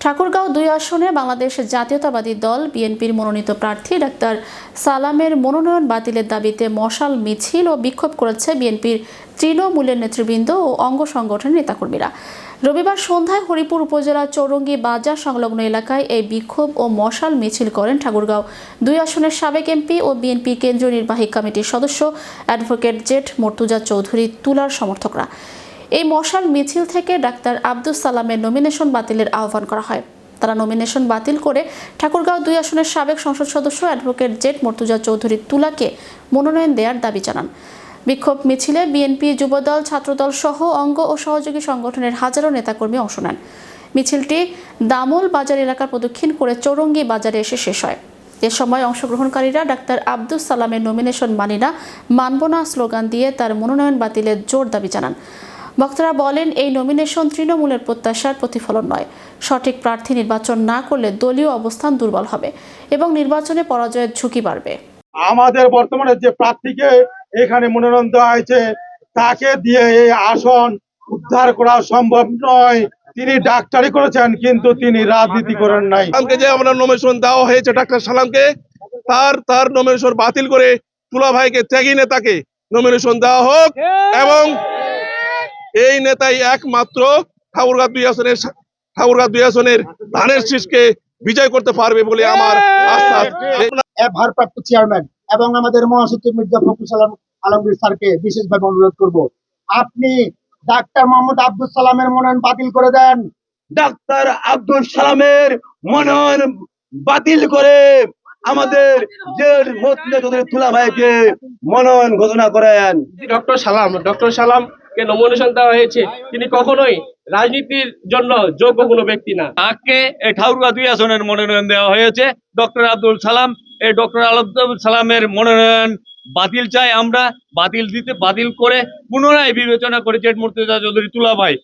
ঠাকুরগাঁও দুই আসনে বাংলাদেশ জাতীয়তাবাদী দল, বিএনপির মনোনীত প্রার্থী ডাক্তার সালামের মনোনয়ন বাতিলের দাবিতে মশাল মিছিল ও বিক্ষোভ করেছে বিএনপির তৃণমূলের নেতৃবৃন্দ ও অঙ্গ সংগঠনের নেতাকর্মীরা। রবিবার সন্ধ্যায় হরিপুর উপজেলার চৌরঙ্গি বাজার সংলগ্ন এলাকায় এই বিক্ষোভ ও মশাল মিছিল করেন ঠাকুরগাঁও দুই আসনের সাবেক এমপি ও বিএনপি কেন্দ্রীয় নির্বাহী কমিটির সদস্য অ্যাডভোকেট জেট মর্তুজা চৌধুরী তুলার সমর্থকরা। এই মশাল মিছিল থেকে ডাক্তার আব্দুস সালামের নমিনেশন বাতিলের আহ্বান করা হয়। তারা নমিনেশন বাতিল করে ঠাকুরগাঁও দুই আসনের সাবেক সংসদ সদস্য অ্যাডভোকেট জেট মর্তুজা চৌধুরী তুলাকে মনোনয়ন দেওয়ার দাবি জানান। বিক্ষোভ মিছিলে বিএনপি যুবদল, ছাত্রদল সহ অঙ্গ ও সহযোগী সংগঠনের হাজারো নেতাকর্মী অংশ নেন। মিছিলটি দামোল বাজার এলাকা প্রদক্ষিণ করে চৌরঙ্গি বাজারে এসে শেষ হয়। এ সময় অংশগ্রহণকারীরা ডাক্তার আব্দুস সালামের নমিনেশন মানি না মানব না স্লোগান দিয়ে তার মনোনয়ন বাতিলের জোর দাবি জানান। বক্তারা বলেন এই নমিনেশন তৃণমূলের প্রত্যাশার প্রতিফলন নয়। সঠিক প্রার্থী নির্বাচন না করলে দলীয় অবস্থান দুর্বল হবে এবং নির্বাচনে পরাজয়ের ঝুঁকি বাড়বে। আমাদের বর্তমানে যে প্রার্থীকে এখানে মনোনয়ন দেওয়া হয়েছে তাকে দিয়ে এই আসন উদ্ধার করা সম্ভব নয়। তিনি ডাক্তারি করেছেন কিন্তু তিনি রাজনীতি করেন নাই। সালামকে যে আমরা নমিনেশন দেওয়া হয়েছে ডাক্তার সালামকে তার তার নমিনেশন বাতিল করে তুলা ভাইকে ত্যাগী নেতাকে নমিনেশন দেওয়া হোক এবং এই নেতাই একমাত্র ঠাকুরগাঁ দুই আসনের ঠাকুরগাঁ দুই আসনের ধানের শীষকে বিজয় করতে পারবে বলে আমার আস্থা ভারপ্রাপ্ত চেয়ারম্যান এবং আমাদের মহাসচিব মির্জা ফখরুল সালাম আলমগীর স্যারকে বিশেষভাবে অনুরোধ করব। আপনি ডাক্তার মোহাম্মদ আব্দুল সালামের মনোনয়ন বাতিল করে দেন। ডাক্তার আব্দুল সালামের মনোনয়ন বাতিল করে আমাদের যে মধ্যে তুলা ভাইকে মনোনয়ন ঘোষণা করেন। ডক্টর সালাম ডক্টর সালামকে নমিনেশন দেওয়া হয়েছে, তিনি কখনোই রাজনীতির জন্য যোগ্য কোনো ব্যক্তি না। তাকে এই ঠাকুরগা দুই আসনের মনোনয়ন দেওয়া হয়েছে, ডক্টর আব্দুল সালাম। এই ডক্টর আব্দুল সালামের মনোনয়ন বাতিল চাই আমরা, বাতিল দিতে, বাতিল করে পুনরায় বিবেচনা করে জেট মুর্তজা চৌধুরী তুলা ভাই